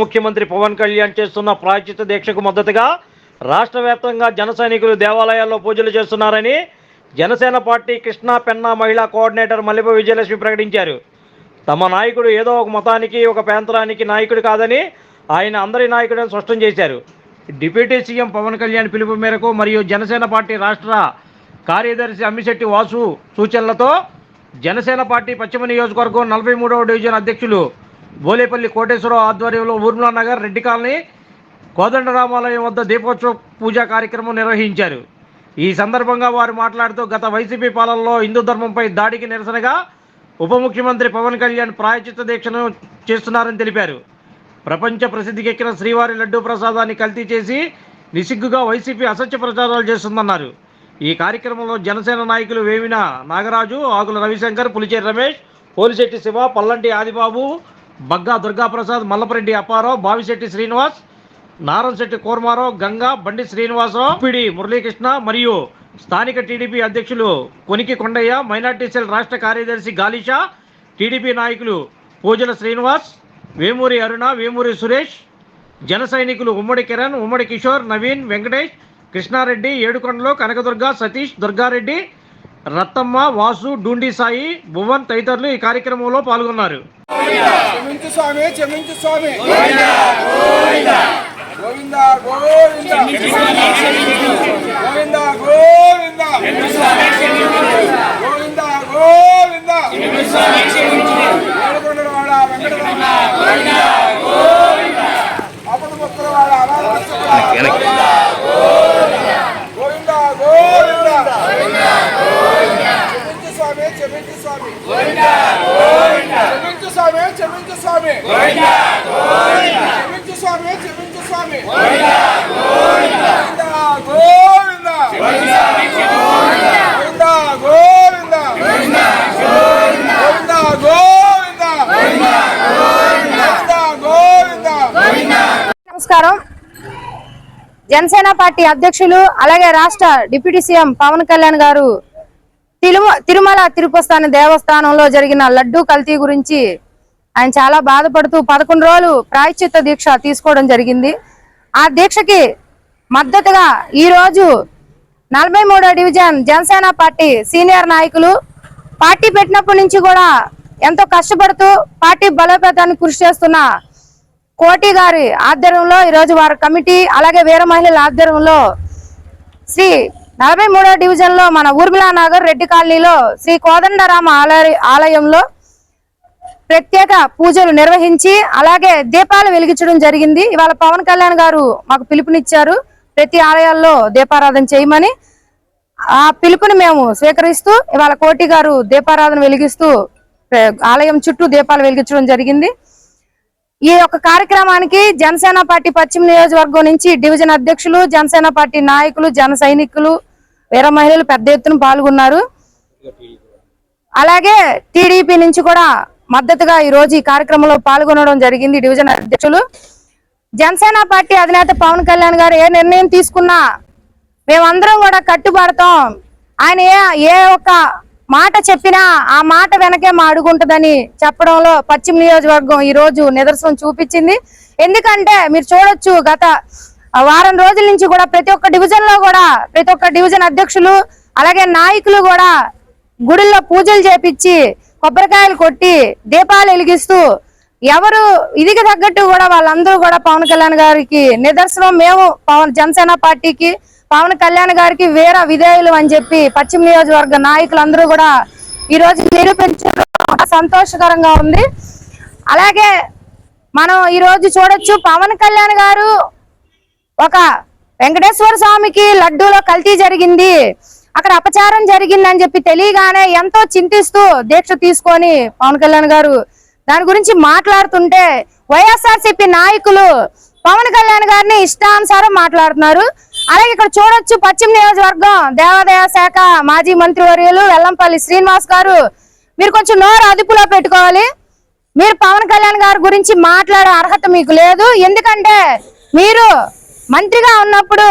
ముఖ్యమంత్రి పవన్ కళ్యాణ్ చేస్తున్న ప్రాచిత దీక్షకు మద్దతుగా రాష్ట్ర వ్యాప్తంగా జన సైనికులు దేవాలయాల్లో పూజలు చేస్తున్నారని జనసేన పార్టీ కృష్ణా పెన్నా మహిళా కోఆర్డినేటర్ మల్లెప విజయలక్ష్మి ప్రకటించారు. తమ నాయకుడు ఏదో ఒక మతానికి ఒక ప్రాంతానికి నాయకుడు కాదని ఆయన అందరి నాయకుడని స్పష్టం చేశారు. డిప్యూటీ సీఎం పవన్ కళ్యాణ్ పిలుపు మేరకు మరియు జనసేన పార్టీ రాష్ట్ర కార్యదర్శి అమ్మిశెట్టి వాసు సూచనలతో జనసేన పార్టీ పశ్చిమ నియోజకవర్గం నలభై మూడవ డివిజన్ అధ్యక్షులు బోలేపల్లి కోటేశ్వరరావు ఆధ్వర్యంలో ఊర్మిళా నగర్ రెడ్డి కాలనీ కోదండరామాలయం వద్ద దీపోత్సవ పూజా కార్యక్రమం నిర్వహించారు. ఈ సందర్భంగా వారు మాట్లాడుతూ గత వైసీపీ పాలనలో హిందూ ధర్మంపై దాడికి నిరసనగా ఉప ముఖ్యమంత్రి పవన్ కళ్యాణ్ ప్రాయచిత్త దీక్షను చేస్తున్నారని తెలిపారు. ప్రపంచ ప్రసిద్ధికెక్కిన శ్రీవారి లడ్డూ ప్రసాదాన్ని కల్తీ చేసి నిసిగ్గుగా వైసీపీ అసత్య ప్రచారాలు చేస్తుందన్నారు. ఈ కార్యక్రమంలో జనసేన నాయకులు వేమిన నాగరాజు ఆకుల రవిశంకర్ పులిచేరి రమేష్ పోలిశెట్టి శివ పల్లంటి ఆదిబాబు బగ్గా దుర్గాప్రసాద్ మల్లపరెడ్డి అప్పారావు బావిశెట్టి శ్రీనివాస్ నారంశెట్టి కూర్మారావు గంగా బండి శ్రీనివాసరావు పిడి మురళీకృష్ణ మరియు స్థానిక టీడీపీ అధ్యక్షులు కొనికి కొండయ్య మైనార్టీ సెల్ రాష్ట్ర కార్యదర్శి గాలిషా టీడీపీ నాయకులు పూజల శ్రీనివాస్ వేమూరి అరుణ వేమూరి సురేష్ జన సైనికులు ఉమ్మడి కిరణ్ ఉమ్మడి కిషోర్ నవీన్ వెంకటేష్ కృష్ణారెడ్డి ఏడుకొండలో కనకదుర్గ సతీష్ దుర్గారెడ్డి రత్తమ్మ వాసు డూండి సాయి భువన్ తదితరులు ఈ కార్యక్రమంలో పాల్గొన్నారు. స్వామి జనసేన పార్టీ అధ్యక్షులు అలాగే రాష్ట్ర డిప్యూటీ సీఎం పవన్ కళ్యాణ్ గారు తిరుమ తిరుమల తిరుపస్థాన దేవస్థానంలో జరిగిన లడ్డూ కల్తీ గురించి ఆయన చాలా బాధపడుతూ పదకొండు రోజులు ప్రాయశ్చిత్త దీక్ష తీసుకోవడం జరిగింది. ఆ దీక్షకి మద్దతుగా ఈ రోజు నలభై మూడో డివిజన్ జనసేన పార్టీ సీనియర్ నాయకులు పార్టీ పెట్టినప్పటి నుంచి కూడా ఎంతో కష్టపడుతూ పార్టీ బలోపేతానికి కృషి చేస్తున్న కోటి గారి ఆధ్వర్యంలో ఈరోజు వారి కమిటీ అలాగే వీర మహిళల ఆధ్వర్యంలో శ్రీ నలభై మూడో డివిజన్లో మన ఊర్మిళా నగర్ రెడ్డి కాలనీలో శ్రీ కోదండరామ ఆలయ ఆలయంలో ప్రత్యేక పూజలు నిర్వహించి అలాగే దీపాలు వెలిగించడం జరిగింది. ఇవాళ పవన్ కళ్యాణ్ గారు మాకు పిలుపునిచ్చారు. ప్రతి ఆలయాల్లో దీపారాధన చేయమని ఆ పిలుపుని మేము స్వీకరిస్తూ ఇవాళ కోటి గారు దీపారాధన వెలిగిస్తూ ఆలయం చుట్టూ దీపాలు వెలిగించడం జరిగింది. ఈ యొక్క కార్యక్రమానికి జనసేన పార్టీ పశ్చిమ నియోజకవర్గం నుంచి డివిజన్ అధ్యక్షులు జనసేన పార్టీ నాయకులు జన సైనికులు వీర మహిళలు పెద్ద ఎత్తున పాల్గొన్నారు. అలాగే టీడీపీ నుంచి కూడా మద్దతుగా ఈ రోజు ఈ కార్యక్రమంలో పాల్గొనడం జరిగింది డివిజన్ అధ్యక్షులు. జనసేన పార్టీ అధినేత పవన్ కళ్యాణ్ గారు ఏ నిర్ణయం తీసుకున్నా మేమందరం కూడా కట్టుబడతాం. ఆయన ఏ ఏ ఒక్క మాట చెప్పినా ఆ మాట వెనకే మా అడుగుంటుందని చెప్పడంలో పశ్చిమ నియోజకవర్గం ఈ రోజు నిదర్శనం చూపించింది. ఎందుకంటే మీరు చూడొచ్చు గత వారం రోజుల నుంచి కూడా ప్రతి ఒక్క డివిజన్లో కూడా ప్రతి ఒక్క డివిజన్ అధ్యక్షులు అలాగే నాయకులు కూడా గుడిల్లో పూజలు చేపించి కొబ్బరికాయలు కొట్టి దీపాలు వెలిగిస్తూ ఎవరు ఇదికి తగ్గట్టు కూడా వాళ్ళందరూ కూడా పవన్ కళ్యాణ్ గారికి నిదర్శనం. మేము పవన్ జనసేన పార్టీకి పవన్ కళ్యాణ్ గారికి వీర విధేయులు అని చెప్పి పశ్చిమ నియోజకవర్గ నాయకులందరూ కూడా ఈ రోజు నిరూపించడం సంతోషకరంగా ఉంది. అలాగే మనం ఈ రోజు చూడొచ్చు పవన్ కళ్యాణ్ గారు ఒక వెంకటేశ్వర స్వామికి లడ్డూలో కల్తీ జరిగింది. అక్కడ అపచారం జరిగిందని చెప్పి తెలియగానే ఎంతో చింతిస్తూ దీక్ష తీసుకొని పవన్ కళ్యాణ్ గారు దాని గురించి మాట్లాడుతుంటే వైఎస్ఆర్సీపీ నాయకులు పవన్ కళ్యాణ్ గారిని ఇష్టానుసారం మాట్లాడుతున్నారు. అలాగే ఇక్కడ చూడొచ్చు పశ్చిమ నియోజకవర్గం దేవాదాయ శాఖ మాజీ మంత్రివర్యులు వెల్లంపల్లి శ్రీనివాస్ గారు. మీరు కొంచెం నోరు అదుపులో పెట్టుకోవాలి. మీరు పవన్ కళ్యాణ్ గారి గురించి మాట్లాడే అర్హత మీకు లేదు. ఎందుకంటే మీరు మంత్రిగా ఉన్నప్పుడు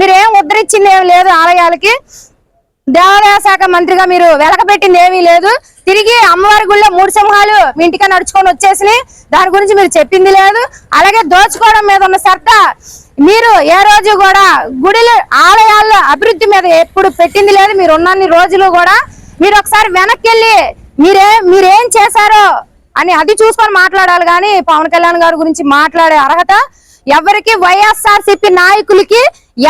మీరు ఏం ఉద్ధరించింది ఏం లేదు ఆలయాలకి. దేవాదాయ శాఖ మంత్రిగా మీరు వెలకబెట్టింది ఏమీ లేదు. తిరిగి అమ్మవారి గుళ్ళో మూడు సింహాలు మీ ఇంటికే నడుచుకొని వచ్చేసినాయి. దాని గురించి మీరు చెప్పింది లేదు. అలాగే దోచుకోవడం మీద ఉన్న సత్తా మీరు ఏ రోజు కూడా గుడిలో ఆలయాల్లో అభివృద్ధి మీద ఎప్పుడు పెట్టింది లేదు. మీరు ఉన్నన్ని రోజులు కూడా మీరు ఒకసారి వెనక్కి వెళ్ళి మీరే మీరేం చేశారో అని అది చూసుకొని మాట్లాడాలి. కానీ పవన్ కళ్యాణ్ గారి గురించి మాట్లాడే అర్హత ఎవరికి? వైఎస్ఆర్ సిపి నాయకులకి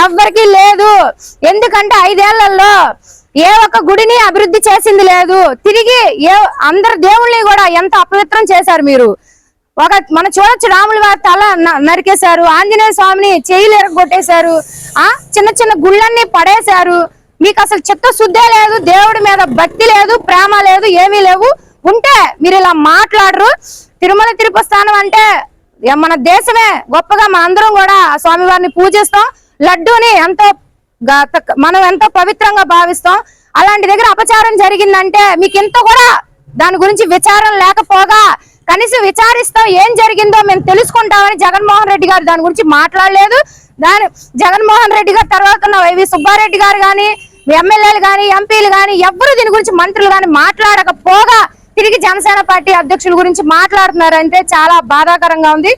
ఎవరికి లేదు. ఎందుకంటే ఐదేళ్ళలో ఏ ఒక్క గుడిని అభివృద్ధి చేసింది లేదు. తిరిగి ఏ అందరు దేవుళ్ళని కూడా ఎంత అపవిత్రం చేశారు మీరు. ఒక మనం చూడొచ్చు రాముల వారి తల న- నరికేశారు ఆంజనేయ స్వామిని చేయిలు ఎరగొట్టేశారు ఆ? చిన్న చిన్న గుళ్ళన్నీ పడేశారు. మీకు అసలు చిత్తశుద్ధే లేదు దేవుడి మీద భక్తి లేదు ప్రేమ లేదు ఏమీ లేవు. ఉంటే మీరు ఇలా మాట్లాడరు. తిరుమల తిరుపతి స్థానం అంటే మన దేశమే గొప్పగా మనందరం కూడా ఆ స్వామివారిని పూజిస్తాం. లడ్డూని ఎంతో తక్- మనం ఎంతో పవిత్రంగా భావిస్తాం. అలాంటి దగ్గర అపచారం జరిగిందంటే మీకు ఇంత కూడా దాని గురించి విచారం లేకపోగా కనీసం విచారిస్తాం ఏం జరిగిందో మేము తెలుసుకుంటామని జగన్మోహన్ రెడ్డి గారు దాని గురించి మాట్లాడలేదు. దాని జగన్మోహన్ రెడ్డి గారు తర్వాత ఉన్న వైవి సుబ్బారెడ్డి గారు కానీ ఎమ్మెల్యేలు కానీ ఎంపీలు కానీ ఎవరు దీని గురించి మంత్రులు కానీ మాట్లాడకపోగా తిరిగి జనసేన పార్టీ అధ్యక్షుల గురించి మాట్లాడుతున్నారు అంటే చాలా బాధాకరంగా ఉంది.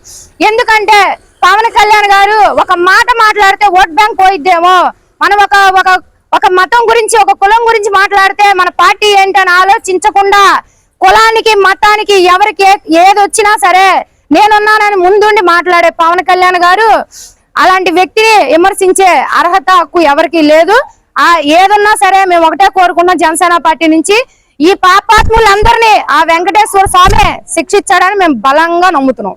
ఎందుకంటే పవన్ కళ్యాణ్ గారు ఒక మాట మాట్లాడితే ఓట్ బ్యాంక్ పోయిద్దేమో. మనం ఒక ఒక ఒక మతం గురించి ఒక కులం గురించి మాట్లాడితే మన పార్టీ ఏంటని ఆలోచించకుండా కులానికి మతానికి ఎవరికి ఏది వచ్చినా సరే నేనున్నానని ముందుండి మాట్లాడే పవన్ కళ్యాణ్ గారు అలాంటి వ్యక్తిని విమర్శించే అర్హత హక్కు ఎవరికి లేదు. ఆ ఏదున్నా సరే మేము ఒకటే కోరుకున్నాం జనసేన పార్టీ నుంచి. ఈ పాపాత్ములందరినీ ఆ వెంకటేశ్వర స్వామి శిక్షించాడని మేము బలంగా నమ్ముతున్నాం.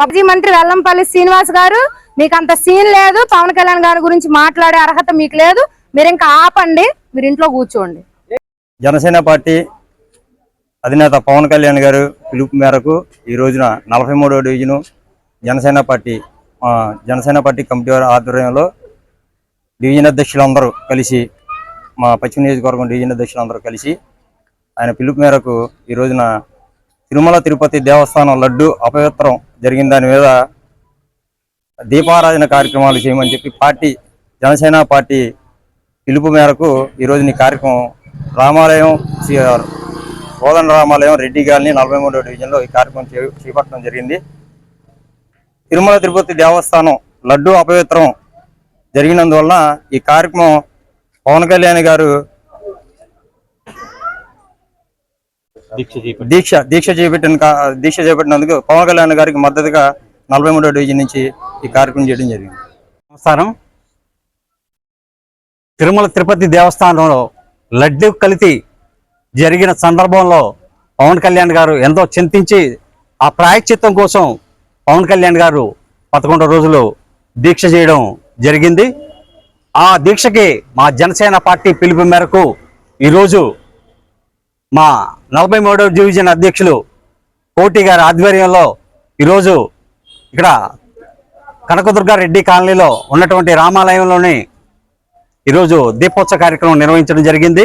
పబ్జీ మంత్రి వెల్లంపల్లి శ్రీనివాస్ గారు మీకు అంత సీన్ లేదు. పవన్ కళ్యాణ్ గారి గురించి మాట్లాడే అర్హత మీకు లేదు. మీరు ఇంకా ఆపండి. మీరు ఇంట్లో కూర్చోండి. జనసేన పార్టీ అధినేత పవన్ కళ్యాణ్ గారు పిలుపు మేరకు ఈ రోజున నలభై మూడో division Janasena party Janasena party committee వారి ఆధ్వర్యంలో డివిజన్ అధ్యక్షులందరూ కలిసి మా పశ్చిమ నియోజకవర్గం డివిజన్ అధ్యక్షులందరూ కలిసి ఆయన పిలుపు మేరకు ఈ రోజున తిరుమల తిరుపతి దేవస్థానం లడ్డు అపవిత్రం జరిగిన దాని మీద దీపారాధన కార్యక్రమాలు చేయమని చెప్పి పార్టీ జనసేన పార్టీ పిలుపు మేరకు ఈ రోజు ఈ కార్యక్రమం రామాలయం శ్రీ కోదండ రామాలయం రెడ్డి గారిని నలభై మూడో డివిజన్లో ఈ కార్యక్రమం చేపట్టడం జరిగింది. తిరుమల తిరుపతి దేవస్థానం లడ్డు అపవిత్రం జరిగినందువలన ఈ కార్యక్రమం పవన్ కళ్యాణ్ గారు దీక్ష దీక్ష చేపట్టిన దీక్ష చేపట్టినందుకు పవన్ కళ్యాణ్ గారికి మద్దతుగా నలభై మూడో డివిజన్ నుంచి ఈ కార్యక్రమం చేయడం జరిగింది. నమస్కారం. తిరుమల తిరుపతి దేవస్థానంలో లడ్డు కలితి జరిగిన సందర్భంలో పవన్ కళ్యాణ్ గారు ఎంతో చింతించి ఆ ప్రాయశ్చిత్తం కోసం పవన్ కళ్యాణ్ గారు పదకొండు రోజులు దీక్ష చేయడం జరిగింది. ఆ దీక్షకి మా జనసేన పార్టీ పిలుపు మేరకు ఈరోజు మా నలభై మూడవ డివిజన్ అధ్యక్షులు కోటి గారి ఆధ్వర్యంలో ఈరోజు ఇక్కడ కనకదుర్గారెడ్డి కాలనీలో ఉన్నటువంటి రామాలయంలోని ఈరోజు దీపోత్సవ కార్యక్రమం నిర్వహించడం జరిగింది.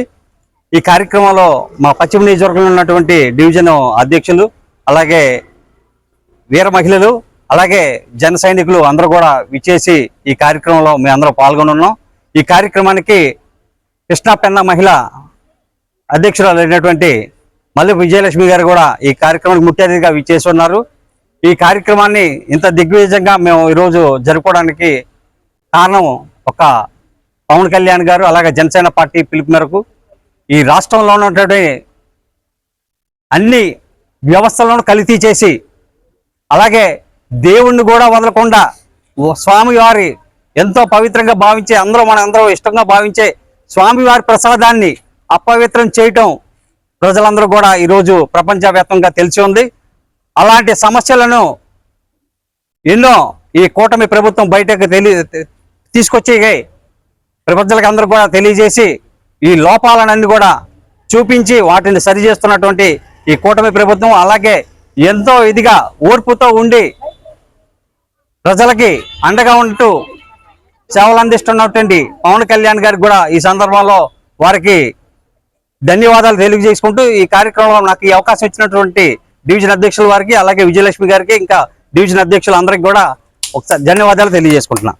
ఈ కార్యక్రమంలో మా పశ్చిమ నియోజకవర్గంలో ఉన్నటువంటి డివిజన్ అధ్యక్షులు అలాగే వీర మహిళలు అలాగే జన సైనికులు అందరూ కూడా విచ్చేసి ఈ కార్యక్రమంలో మేము అందరూ పాల్గొనున్నాం. ఈ కార్యక్రమానికి కృష్ణా పెన్న మహిళ అధ్యక్షురాలు అయినటువంటి మల్లి విజయలక్ష్మి గారు కూడా ఈ కార్యక్రమానికి ముఖ్య అతిథిగా విచ్చేసి ఉన్నారు. ఈ కార్యక్రమాన్ని ఇంత దిగ్విజయంగా మేము ఈరోజు జరుపుకోవడానికి కారణం ఒక పవన్ కళ్యాణ్ గారు అలాగే జనసేన పార్టీ పిలుపు మేరకు ఈ రాష్ట్రంలో ఉన్నటువంటి అన్ని వ్యవస్థలను కలితీ చేసి అలాగే దేవుణ్ణి కూడా వదలకుండా స్వామివారి ఎంతో పవిత్రంగా భావించే అందరూ మన అందరూ ఇష్టంగా భావించే స్వామివారి ప్రసాదాన్ని అపవిత్రం చేయటం ప్రజలందరూ కూడా ఈరోజు ప్రపంచవ్యాప్తంగా తెలిసి ఉంది. అలాంటి సమస్యలను ఎన్నో ఈ కూటమి ప్రభుత్వం బయటకు తెలి తీసుకొచ్చి ప్రపంచాలకు అందరూ కూడా తెలియజేసి ఈ లోపాలనన్నీ కూడా చూపించి వాటిని సరి చేస్తున్నటువంటి ఈ కూటమి ప్రభుత్వం అలాగే ఎంతో ఇదిగా ఓర్పుతో ఉండి ప్రజలకి అండగా ఉంటూ సేవలు అందిస్తున్నటువంటి పవన్ కళ్యాణ్ గారికి కూడా ఈ సందర్భంలో వారికి ధన్యవాదాలు తెలియజేసుకుంటూ ఈ కార్యక్రమంలో నాకు ఈ అవకాశం ఇచ్చినటువంటి డివిజన్ అధ్యక్షుల వారికి అలాగే విజయలక్ష్మి గారికి ఇంకా డివిజన్ అధ్యక్షులందరికీ కూడా ఒకసారి ధన్యవాదాలు తెలియజేసుకుంటున్నాను